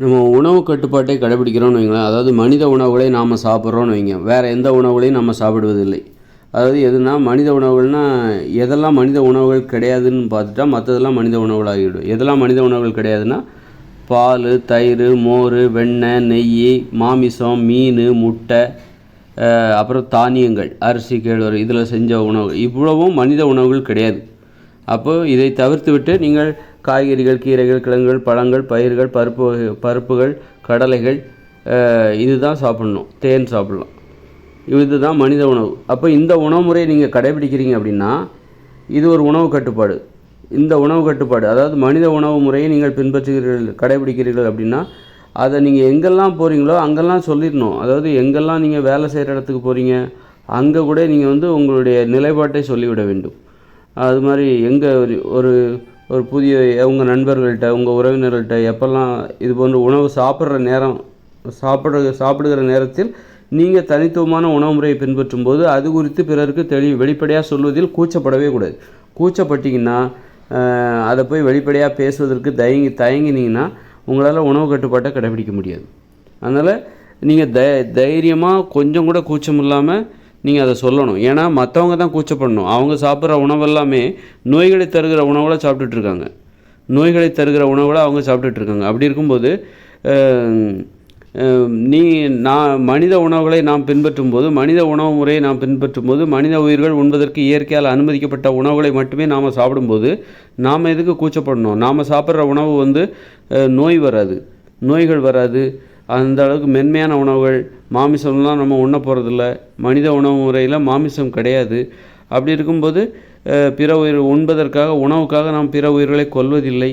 நம்ம உணவு கட்டுப்பாட்டை கடைபிடிக்கிறோம்னு வைங்களேன். அதாவது மனித உணவுகளை நாம் சாப்பிட்றோன்னு வைங்க. வேறு எந்த உணவுகளையும் நம்ம சாப்பிடுவதில்லை. அதாவது எதுனா மனித உணவுகள்னால் எதெல்லாம் மனித உணவுகள் கிடையாதுன்னு பார்த்துட்டா மற்றதெல்லாம் மனித உணவுகளாகிவிடும். எதெல்லாம் மனித உணவுகள் கிடையாதுன்னா பால் தயிர் மோர் வெண்ணெய் நெய் மாமிசம் மீன் முட்டை அப்புறம் தானியங்கள் அரிசி கேழ்வரகு இதில் செஞ்ச உணவு இவ்வளவும் மனித உணவுகள் கிடையாது. அப்போ இதை தவிர்த்துவிட்டு நீங்கள் காய்கறிகள் கீரைகள் கிழங்குகள் பழங்கள் பயிர்கள் பருப்பு வகை பருப்புகள் கடலைகள் இதுதான் சாப்பிடணும் தேன் சாப்பிடலாம். இதுதான் மனித உணவு. அப்போ இந்த உணவு முறையை நீங்கள் கடைபிடிக்கிறீங்க அப்படின்னா இது ஒரு உணவு கட்டுப்பாடு. இந்த உணவு கட்டுப்பாடு அதாவது மனித உணவு முறையை நீங்கள் பின்பற்றுகிறீர்கள் கடைபிடிக்கிறீர்கள் அப்படின்னா அதை நீங்கள் எங்கெல்லாம் போகிறீங்களோ அங்கெல்லாம் சொல்லிடணும். அதாவது எங்கெல்லாம் நீங்கள் வேலை செய்கிற இடத்துக்கு போகிறீங்க அங்கே கூட நீங்கள் வந்து உங்களுடைய நிலைப்பாட்டை சொல்லிவிட வேண்டும். அது மாதிரி எங்கே ஒரு ஒரு ஒரு புதிய உங்கள் நண்பர்கள்கிட்ட உங்கள் உறவினர்கள்ட்ட எப்போல்லாம் இது போன்ற உணவு சாப்பிட்ற நேரம் சாப்பிட்ற சாப்பிடுகிற நேரத்தில் நீங்கள் தனித்துவமான உணவு முறையை பின்பற்றும் போது அது குறித்து பிறருக்கு தெளி வெளிப்படையாக சொல்வதில் கூச்சப்படவே கூடாது. கூச்சப்பட்டிங்கன்னா அதை போய் வெளிப்படையாக பேசுவதற்கு தயங்கி தயங்கினீங்கன்னா உங்களால் உணவு கட்டுப்பாட்டை கடைபிடிக்க முடியாது. அதனால் நீங்கள் த தைரியமாக கொஞ்சம் கூட கூச்சம் இல்லாமல் நீங்கள் அதை சொல்லணும். ஏன்னா மற்றவங்க தான் கூச்சப்படணும். அவங்க சாப்பிட்ற உணவெல்லாமே நோய்களை தருகிற உணவுகளை சாப்பிட்டுட்ருக்காங்க நோய்களை தருகிற உணவுகளை அவங்க சாப்பிட்டுட்ருக்காங்க அப்படி இருக்கும்போது நீ நான் மனித உணவுகளை நாம் பின்பற்றும் போது மனித உணவு முறையை நாம் பின்பற்றும் போது மனித உயிர்கள் உண்பதற்கு இயற்கையால் அனுமதிக்கப்பட்ட உணவுகளை மட்டுமே நாம் சாப்பிடும்போது நாம் எதுக்கு கூச்சப்படணும்? நாம் சாப்பிட்ற உணவு வந்து நோய் வராது. நோய்கள் வராது. அந்த அளவுக்கு மென்மையான உணவுகள் மாமிசம்லாம் நம்ம உண்ண போகிறதில்ல மனித உணவு முறையில் மாமிசம் கிடையாது. அப்படி இருக்கும்போது பிற உயிர் உண்பதற்காக உணவுக்காக நாம் பிற உயிர்களை கொல்வதில்லை.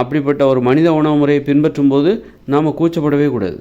அப்படிப்பட்ட ஒரு மனித உணவு முறையை பின்பற்றும் போது நாம் கூச்சப்படவே கூடாது.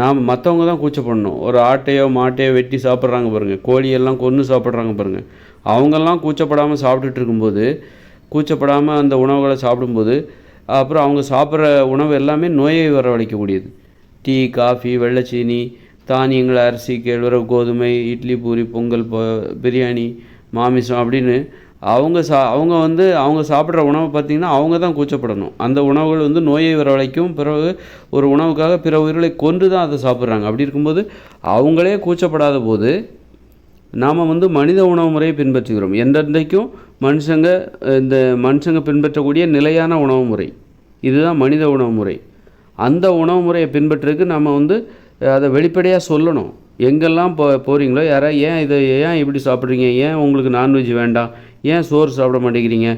நாம் மற்றவங்க தான் கூச்சப்படணும். ஒரு ஆட்டையோ மாட்டையோ வெட்டி சாப்பிட்றாங்க பாருங்கள் கோழியெல்லாம் கொன்று சாப்பிட்றாங்க பாருங்கள் அவங்கெல்லாம் கூச்சப்படாமல் சாப்பிட்டுட்டு இருக்கும்போது கூச்சப்படாமல் அந்த உணவுகளை சாப்பிடும்போது அப்புறம் அவங்க சாப்பிட்ற உணவு எல்லாமே நோயை வரவழைக்கக்கூடியது. டீ காஃபி வெள்ளைச்சீனி தானியங்கள் அரிசி கேழ்வரகு கோதுமை இட்லி பூரி பொங்கல் பிரியாணி மாமிசம் அப்படின்னு அவங்க சா அவங்க வந்து அவங்க சாப்பிட்ற உணவை பார்த்திங்கன்னா அவங்க தான் கூச்சப்படணும். அந்த உணவுகள் வந்து நோயை வரவழைக்கும் பிறகு ஒரு உணவுக்காக பிற உயிர்களை கொன்று தான் அதை சாப்பிட்றாங்க. அப்படி இருக்கும்போது அவங்களே கூச்சப்படாத போது நாம் வந்து மனித உணவு முறையை பின்பற்றுகிறோம். என்றென்றைக்கும் மனுஷங்க இந்த மனுஷங்க பின்பற்றக்கூடிய நிலையான உணவு முறை. இதுதான் மனித உணவு முறை. அந்த உணவு முறையை பின்பற்றுறதுக்கு நம்ம வந்து அதை வெளிப்படையாக சொல்லணும். எங்கெல்லாம் போ போகிறீங்களோ யாரா ஏன் இதை ஏன் இப்படி சாப்பிட்றீங்க? ஏன் உங்களுக்கு நான்வெஜ் வேண்டாம்? ஏன் சோறு சாப்பிட மாட்டேங்கிறீங்க?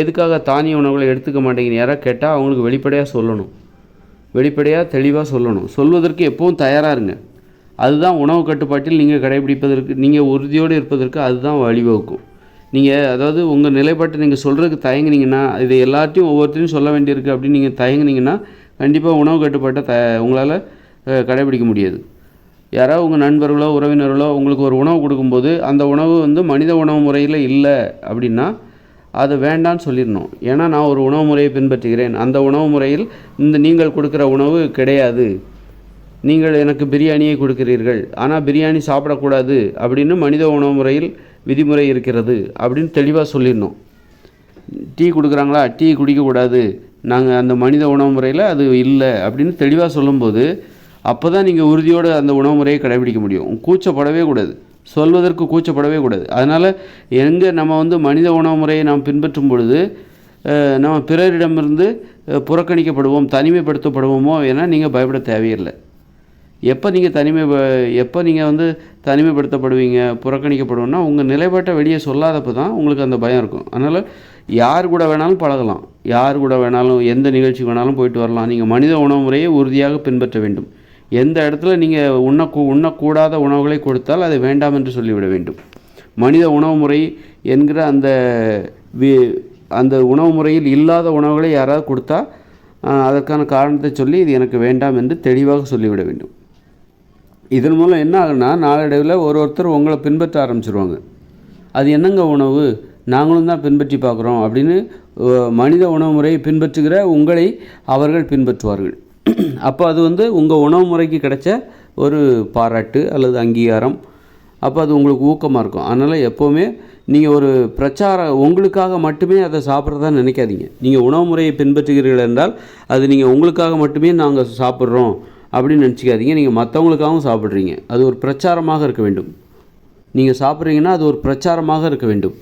எதுக்காக தானிய உணவுகளை எடுத்துக்க மாட்டேங்கிறீங்க? யாராவது கேட்டால் அவங்களுக்கு வெளிப்படையாக சொல்லணும். வெளிப்படையாக தெளிவாக சொல்லணும். சொல்வதற்கு எப்பவும் தயாராக இருங்க. அதுதான் உணவு கட்டுப்பாட்டில் நீங்கள் கடைபிடிப்பதற்கு நீங்கள் உறுதியோடு இருப்பதற்கு அதுதான் வழிவகுக்கும். நீங்கள் அதாவது உங்கள் நிலைப்பாட்டை நீங்கள் சொல்கிறதுக்கு தயங்குனீங்கன்னா இது எல்லாத்தையும் ஒவ்வொருத்தரையும் சொல்ல வேண்டியிருக்கு அப்படின்னு நீங்கள் தயங்குனீங்கன்னா கண்டிப்பாக உணவு கட்டுப்பாட்டை த உங்களால் கடைபிடிக்க முடியாது. யாராவது உங்கள் நண்பர்களோ உறவினர்களோ உங்களுக்கு ஒரு உணவு கொடுக்கும்போது அந்த உணவு வந்து மனித உணவு முறையில் இல்லை அப்படின்னா அதை வேண்டான்னு சொல்லிடணும். ஏன்னா நான் ஒரு உணவு முறையை பின்பற்றுகிறேன். அந்த உணவு முறையில் இந்த நீங்கள் கொடுக்குற உணவு கிடையாது. நீங்கள் எனக்கு பிரியாணியை கொடுக்கிறீர்கள். ஆனால் பிரியாணி சாப்பிடக்கூடாது அப்படின்னு மனித உணவு முறையில் விதிமுறை இருக்கிறது அப்படின்னு தெளிவாக சொல்லிடணும். டீ கொடுக்குறாங்களா? டீ குடிக்கக்கூடாது நாங்கள் அந்த மனித உணவு முறையில் அது இல்லை அப்படின்னு தெளிவாக சொல்லும்போது அப்போ தான் நீங்கள் உறுதியோடு அந்த உணவு முறையை கடைபிடிக்க முடியும். கூச்சப்படவே கூடாது. சொல்வதற்கு கூச்சப்படவே கூடாது. அதனால் எங்கே நம்ம வந்து மனித உணவு முறையை நாம் பின்பற்றும் பொழுது நம்ம பிறரிடமிருந்து புறக்கணிக்கப்படுவோம் தனிமைப்படுத்தப்படுவோமோ என நீங்கள் பயப்பட தேவையில்லை. எப்போ நீங்கள் தனிமை எப்போ நீங்கள் வந்து தனிமைப்படுத்தப்படுவீங்க புறக்கணிக்கப்படுவோம்னா உங்கள் நிலைப்பாட்டை வெளியே சொல்லாதப்போ தான் உங்களுக்கு அந்த பயம் இருக்கும். அதனால் யார் கூட வேணாலும் பழகலாம். யார் கூட வேணாலும் எந்த நிகழ்ச்சிக்கு வேணாலும் போயிட்டு வரலாம். நீங்கள் மனித உணவு முறையை உறுதியாக பின்பற்ற வேண்டும். எந்த இடத்துல நீங்கள் உண்ண உண்ணக்கூடாத உணவுகளை கொடுத்தால் அதை வேண்டாம் என்று சொல்லிவிட வேண்டும். மனித உணவு முறை என்கிற அந்த வி- அந்த உணவு முறையில் இல்லாத உணவுகளை யாராவது கொடுத்தா அதற்கான காரணத்தை சொல்லி இது எனக்கு வேண்டாம் என்று தெளிவாக சொல்லிவிட வேண்டும். இதன் மூலம் என்ன ஆகுன்னா நாளடைவில் ஒரு ஒருத்தர் உங்களை பின்பற்ற ஆரம்பிச்சிருவாங்க. அது என்னங்க உணவு? நாங்களும் தான் பின்பற்றி பார்க்குறோம் அப்படின்னு மனித உணவு முறையை பின்பற்றுகிற உங்களை அவர்கள் பின்பற்றுவார்கள். அப்போ அது வந்து உங்கள் உணவு முறைக்கு கிடைச்ச ஒரு பாராட்டு அல்லது அங்கீகாரம். அப்போ அது உங்களுக்கு ஊக்கமாக இருக்கும். அதனால் எப்போவுமே நீங்கள் ஒரு பிரச்சார உங்களுக்காக மட்டுமே அதை சாப்பிட்றதா நினைக்காதீங்க. நீங்கள் உணவு முறையை பின்பற்றுகிறீர்கள் என்றால் அது நீங்கள் உங்களுக்காக மட்டுமே நாங்கள் சாப்பிட்றோம். அப்படின்னு நினச்சிக்காதீங்க. நீங்கள் மற்றவங்களுக்காகவும் சாப்பிட்றீங்க. அது ஒரு பிரச்சாரமாக இருக்க வேண்டும். நீங்கள் சாப்பிட்றீங்கன்னா அது ஒரு பிரச்சாரமாக இருக்க வேண்டும்.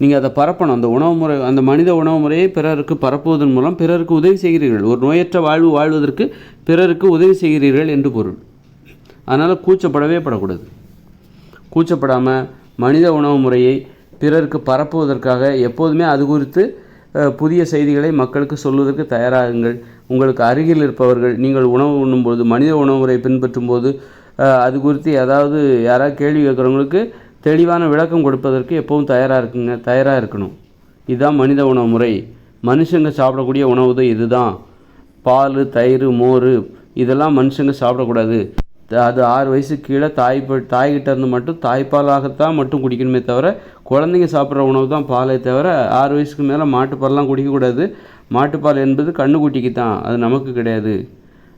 நீங்கள் அதை பரப்பணும். அந்த உணவு முறை அந்த மனித உணவு முறையை பிறருக்கு பரப்புவதன் மூலம் பிறருக்கு உதவி செய்கிறீர்கள். ஒரு நோயற்ற வாழ்வு வாழ்வதற்கு பிறருக்கு உதவி செய்கிறீர்கள் என்று பொருள். அதனால் கூச்சப்படவே படக்கூடாது. கூச்சப்படாமல் மனித உணவு முறையை பிறருக்கு பரப்புவதற்காக எப்போதுமே அது குறித்து புதிய செய்திகளை மக்களுக்கு சொல்வதற்கு தயாராகுங்கள். உங்களுக்கு அருகில் இருப்பவர்கள் நீங்கள் உணவு உண்ணும்போது மனித உணவு முறை பின்பற்றும் போது அது குறித்து ஏதாவது யாராவது கேள்வி கேட்குறவங்களுக்கு தெளிவான விளக்கம் கொடுப்பதற்கு எப்பவும் தயாராக இருக்குங்க தயாராக இருக்கணும். இதுதான் மனித உணவு முறை மனுஷங்க சாப்பிடக்கூடிய உணவு தான். இதுதான் பால் தயிர் மோர் இதெல்லாம் மனுஷங்க சாப்பிடக்கூடாது. அது ஆறு வயசு கீழே தாய் ப- தாய்கிட்ட இருந்து மட்டும் தாய்ப்பாலாகத்தான் மட்டும் குடிக்கணுமே தவிர குழந்தைங்க சாப்பிட்ற உணவு தான் பாலே தவிர ஆறு வயசுக்கு மேலே மாட்டுப்பால்லாம் குடிக்கக்கூடாது. மாட்டுப்பால் என்பது கண்ணுக்குட்டிக்கு தான் அது நமக்கு கிடையாது.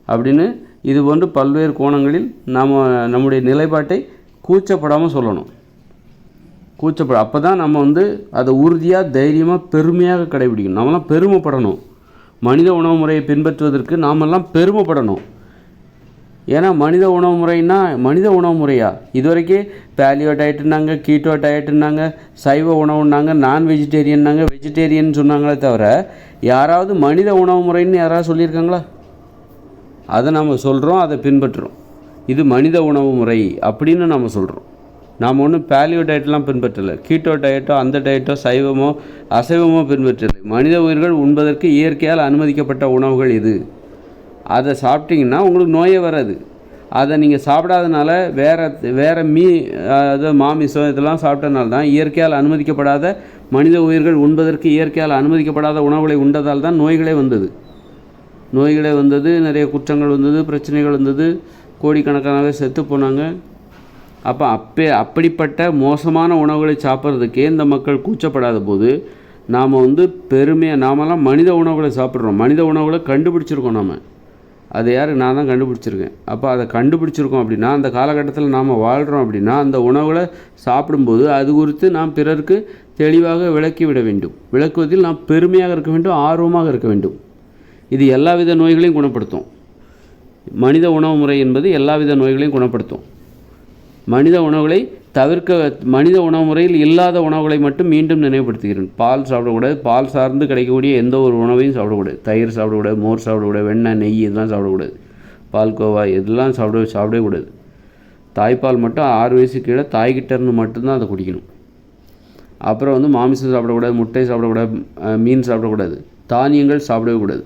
அப்படின்னு இது போன்று பல்வேறு கோணங்களில் நாம் நம்முடைய நிலைப்பாட்டை கூச்சப்படாமல் சொல்லணும். கூச்சப்பட அப்போ தான் நம்ம வந்து அதை உறுதியாக தைரியமாக பெருமையாக கடைபிடிக்கணும். நம்மலாம் பெருமைப்படணும். மனித உணவு முறையை பின்பற்றுவதற்கு நாமெல்லாம் பெருமைப்படணும். ஏன்னா மனித உணவு முறைன்னா மனித உணவு முறையா? இதுவரைக்கும் பேலியோ டயட்டுனாங்க கீட்டோ டயட்டுனாங்க சைவ உணவுன்னாங்க நான் வெஜிடேரியன்னாங்க வெஜிடேரியன் சொன்னாங்களே தவிர யாராவது மனித உணவு முறைன்னு யாராவது சொல்லியிருக்காங்களா? அதை நம்ம சொல்கிறோம் அதை பின்பற்றுறோம். இது மனித உணவு முறை அப்படின்னு நம்ம சொல்கிறோம் நாம் ஒன்றும் பேலியோ டயட்லாம் பின்பற்றலை. கீட்டோ டயட்டோ அந்த டயட்டோ சைவமோ அசைவமோ பின்பற்றலை. மனித உயிர்கள் உண்பதற்கு இயற்கையால் அனுமதிக்கப்பட்ட உணவுகள் இது அதை சாப்பிட்டிங்கன்னா உங்களுக்கு நோயே வராது. அதை நீங்கள் சாப்பிடாதனால வேறு வேறு மீ அதாவது மாமிசம் இதெல்லாம் சாப்பிட்டனால தான் இயற்கையால் அனுமதிக்கப்படாத மனித உயிர்கள் உண்பதற்கு இயற்கையால் அனுமதிக்கப்படாத உணவுகளை உண்டதால் தான் நோய்களே வந்தது. நோய்களே வந்தது நிறைய குற்றங்கள் வந்தது பிரச்சனைகள் வந்தது. கோடிக்கணக்கானவே செத்து போனாங்க. அப்போ அப்பே அப்படிப்பட்ட மோசமான உணவுகளை சாப்பிட்றதுக்கே இந்த மக்கள் கூச்சப்படாத போது நாம் வந்து பெருமையாக நாமெல்லாம் மனித உணவுகளை சாப்பிட்றோம். மனித உணவுகளை கண்டுபிடிச்சிருக்கோம் நாம். அது யார்? நான் தான் கண்டுபிடிச்சிருக்கேன். அப்போ அதை கண்டுபிடிச்சிருக்கோம் அப்படின்னா அந்த காலகட்டத்தில் நாம் வாழ்கிறோம் அப்படின்னா அந்த உணவுகளை சாப்பிடும்போது அது குறித்து நாம் பிறருக்கு தெளிவாக விளக்கி விட வேண்டும். விளக்குவதில் நாம் பெருமையாக இருக்க வேண்டும் ஆர்வமாக இருக்க வேண்டும். இது எல்லாவித நோய்களையும் குணப்படுத்தும். மனித உணவு முறை என்பது எல்லாவித நோய்களையும் குணப்படுத்தும். மனித உணவுகளை தவிர்க்க மனித உணவு முறையில் இல்லாத உணவுகளை மட்டும் மீண்டும் நினைவுபடுத்துகிறேன். பால் சாப்பிடக்கூடாது. பால் சார்ந்து கிடைக்கக்கூடிய எந்த ஒரு உணவையும் சாப்பிடக்கூடாது. தயிர் சாப்பிடக்கூடாது. மோர் சாப்பிடக்கூடாது. வெண்ணெய் நெய் இதெல்லாம் சாப்பிடக்கூடாது. பால்கோவா இதெல்லாம் சாப்பிட சாப்பிடவே கூடாது. தாய்ப்பால் மட்டும் ஆறு வயசு கீழே தாய்கிட்ட இருந்து மட்டும்தான் அதை குடிக்கணும். அப்புறம் வந்து மாமிசம் சாப்பிடக்கூடாது. முட்டை சாப்பிடக்கூடாது. மீன் சாப்பிடக்கூடாது. தானியங்கள் சாப்பிடவே கூடாது.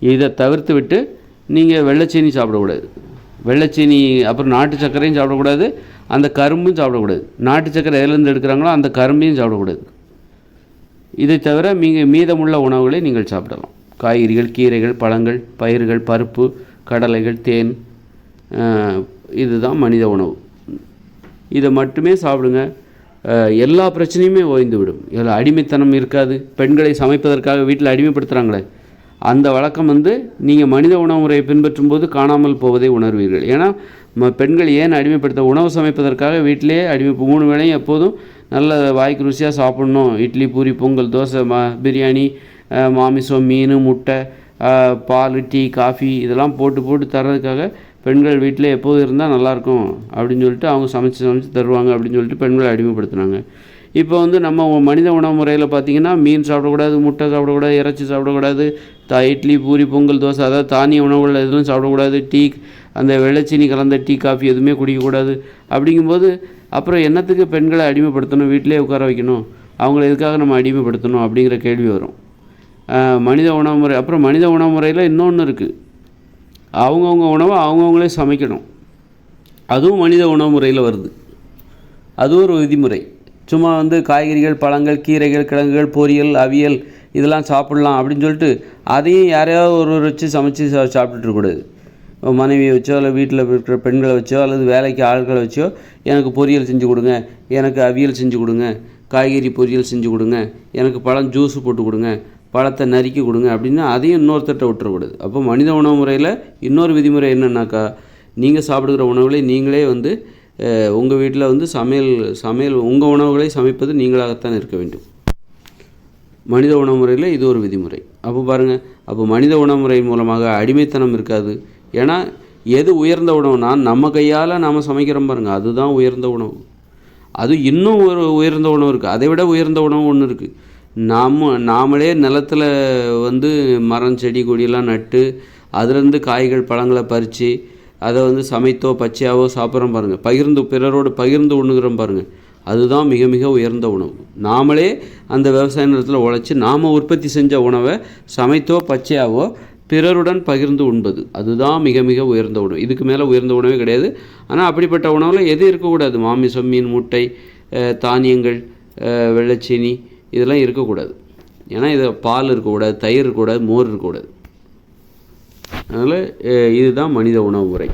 இதை தவிர்த்து விட்டு நீங்கள் வெள்ளைச்சீனி சாப்பிடக்கூடாது. வெள்ளைச்சீனி அப்புறம் நாட்டு சர்க்கரையும் சாப்பிடக்கூடாது. அந்த கரும்பும் சாப்பிடக்கூடாது. நாட்டு சக்கரை எதுலேருந்து எடுக்கிறாங்களோ அந்த கரும்பையும் சாப்பிடக்கூடாது. இதை தவிர நீங்கள் மீதமுள்ள உணவுகளை நீங்கள் சாப்பிடலாம். காய்கறிகள் கீரைகள் பழங்கள் பயிர்கள் பருப்பு கடலைகள் தேன் இதுதான் மனித உணவு. இதை மட்டுமே சாப்பிடுங்க. எல்லா பிரச்சனையுமே ஓய்ந்துவிடும். இதில் அடிமைத்தனம் இருக்காது. பெண்களை சமைப்பதற்காக வீட்டில் அடிமைப்படுத்துகிறாங்களே அந்த வழக்கம் வந்து நீங்கள் மனித உணவு முறையை பின்பற்றும் போது காணாமல் போவதை உணர்வீர்கள். ஏன்னா பெண்கள் ஏன் அடிமைப்படுத்த உணவு சமைப்பதற்காக வீட்டிலேயே அடிமை மூணு வேளையும் எப்போதும் நல்ல வாய்க்கு ருசியாக சாப்பிட்ணும். இட்லி பூரி பொங்கல் தோசை மா பிரியாணி மாமிசம் மீன் முட்டை பால் டீ காஃபி இதெல்லாம் போட்டு போட்டு தர்றதுக்காக பெண்கள் வீட்டில் எப்போது இருந்தால் நல்லாயிருக்கும் அப்படின்னு சொல்லிட்டு அவங்க சமைச்சு சமைச்சு தருவாங்க அப்படின்னு சொல்லிட்டு பெண்களை அடிமைப்படுத்துனாங்க. இப்போ வந்து நம்ம மனித உணவு முறையில் பார்த்தீங்கன்னா மீன் சாப்பிடக்கூடாது முட்டை சாப்பிடக்கூடாது இறைச்சி சாப்பிடக்கூடாது த இட்லி பூரி பொங்கல் தோசை அதாவது தானிய உணவுகள் எதுவும் சாப்பிடக்கூடாது டீ அந்த வெள்ளைச்சீனி கலந்த டீ காஃபி எதுவுமே குடிக்கக்கூடாது. அப்படிங்கும்போது அப்புறம் என்னத்துக்கு பெண்களை அடிமைப்படுத்தணும்? வீட்டிலே உட்கார வைக்கணும். அவங்கள எதுக்காக நம்ம அடிமைப்படுத்தணும்? அப்படிங்கிற கேள்வி வரும். மனித உணவு முறை அப்புறம் மனித உணவு முறையில் இன்னொன்று இருக்குது அவங்கவுங்க உணவை அவங்கவுங்களே சமைக்கணும். அதுவும் மனித உணவு முறையில் வருது. அது ஒரு விதிமுறை. சும்மா வந்து காய்கறிகள் பழங்கள் கீரைகள் கிழங்குகள் பொரியல் அவியல் இதெல்லாம் சாப்பிட்லாம் அப்படின்னு சொல்லிட்டு அதையும் யாரையாவது ஒருவர் வச்சு சமைச்சு சா சாப்பிட்டுட்டு இருக்கக்கூடாது மனைவியை வச்சோ அல்லது வீட்டில் இருக்கிற பெண்களை வச்சோ அல்லது வேலைக்கு ஆட்களை வச்சோ எனக்கு பொரியல் செஞ்சு கொடுங்க. எனக்கு அவியல் செஞ்சு கொடுங்க. காய்கறி பொரியல் செஞ்சு கொடுங்க. எனக்கு பழம் ஜூஸ் போட்டு கொடுங்க. பழத்தை நறுக்கி கொடுங்க அப்படின்னு அதையும் இன்னொருத்தட்ட விட்டுறக்கூடாது. அப்போ மனித உணவு முறையில் இன்னொரு விதிமுறை என்னென்னாக்கா நீங்கள் சாப்பிடுகிற உணவுகளை நீங்களே வந்து உங்கள் வீட்டில் வந்து சமையல் சமையல் உங்கள் உணவுகளை சமைப்பது நீங்களாகத்தான் இருக்க வேண்டும். மனித உணவு முறையில் இது ஒரு விதிமுறை. அப்போ பாருங்கள் அப்போ மனித உணவு முறை மூலமாக அடிமைத்தனம் இருக்காது. ஏன்னா எது உயர்ந்த உணவுனா நம்ம கையால் நாம் சமைக்கிறோம் பாருங்கள் அதுதான் உயர்ந்த உணவு. அது இன்னும் ஒரு உயர்ந்த உணவு இருக்குது அதை விட உயர்ந்த உணவு ஒன்று இருக்குது நாம் நாமளே நிலத்துல வந்து மரம் செடி கொடியெல்லாம் நட்டு அதுலேருந்து காய்கள் பழங்களை பறித்து அதை வந்து சமைத்தோ பச்சையாவோ சாப்பிட்றோம் பாருங்கள் பகிர்ந்து பிறரோடு பகிர்ந்து உண்ணுகிறோம் பாருங்கள் அதுதான் மிக மிக உயர்ந்த உணவு. நாமளே அந்த விவசாய நிலத்தில் உழைச்சி நாம் உற்பத்தி செஞ்ச உணவை சமைத்தோ பச்சையாவோ பிறருடன் பகிர்ந்து உண்பது. அதுதான் மிக மிக உயர்ந்த உணவு. இதுக்கு மேலே உயர்ந்த உணவே கிடையாது. ஆனால் அப்படிப்பட்ட உணவில் எது இருக்கக்கூடாது? மாமிசம் மீன் முட்டை தானியங்கள் வெள்ளைச்சீனி இதெல்லாம் இருக்கக்கூடாது. ஏன்னா இது பால் இருக்கக்கூடாது தயிர் இருக்கக்கூடாது மோர் இருக்கக்கூடாது. அதனால் இதுதான் மனித உணவு முறை.